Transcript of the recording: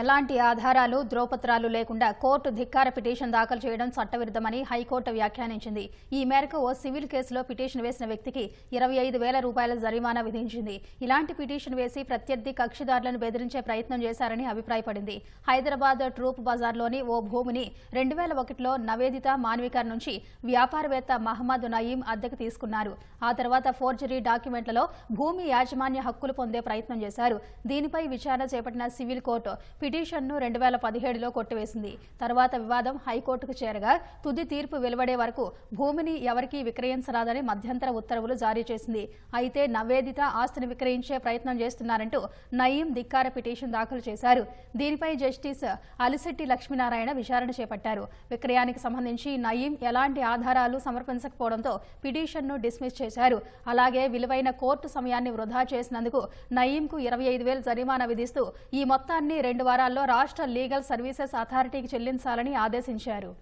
ఎలాంటి ఆధారాలు ద్రోపత్రాలు లేకుండా కోర్టు ధిక్కార పిటిషన్ దాఖలు చేయడం చట్టవిరుద్ధమని హైకోర్టు వ్యాఖ్యానించింది. ఈ మేరకు ఓ సివిల్ కేసులో పిటిషన్ వేసిన వ్యక్తికి ఇరవై ఐదు వేల రూపాయల జరిమానా విధించింది. ఇలాంటి పిటిషన్ వేసి ప్రత్యర్థి కక్షిదారులను బెదిరించే ప్రయత్నం చేశారని అభిప్రాయపడింది. హైదరాబాద్ ట్రూప్ బజార్లోని ఓ భూమిని రెండు వేల ఒకటిలో నవేదిత మాన్వికర్ నుంచి వ్యాపారవేత్త మహమ్మద్ నయీం అద్దెకు తీసుకున్నారు. ఆ తర్వాత ఫోర్జరీ డాక్యుమెంట్లలో భూమి యాజమాన్య హక్కులు పొందే ప్రయత్నం చేశారు. దీనిపై విచారణ చేపట్టిన సివిల్ కోర్టు పిటిషన్ను రెండు వేల పదిహేడులో కొట్టివేసింది. తర్వాత వివాదం హైకోర్టుకు చేరగా తుది తీర్పు వెలువడే వరకు భూమిని ఎవరికీ విక్రయించరాదని మధ్యంతర ఉత్తర్వులు జారీ చేసింది. అయితే నవేదిత ఆస్తిని విక్రయించే ప్రయత్నం చేస్తున్నారంటూ నయీం ధిక్కార పిటిషన్ దాఖలు చేశారు. దీనిపై జస్టిస్ అలిశెట్టి లక్ష్మీనారాయణ విచారణ చేపట్టారు. విక్రయానికి సంబంధించి నయీం ఎలాంటి ఆధారాలు సమర్పించకపోవడంతో పిటిషన్ను డిస్మిస్ చేశారు. అలాగే విలువైన కోర్టు సమయాన్ని వృధా చేసినందుకు నయీంకు ఇరవై ఐదు వేలు జరిమానా విధిస్తూ ఈ మొత్తాన్ని రెండు వారాల్లో రాష్ట్ర లీగల్ సర్వీసెస్ అథారిటీకి చెల్లించాలని ఆదేశించారు.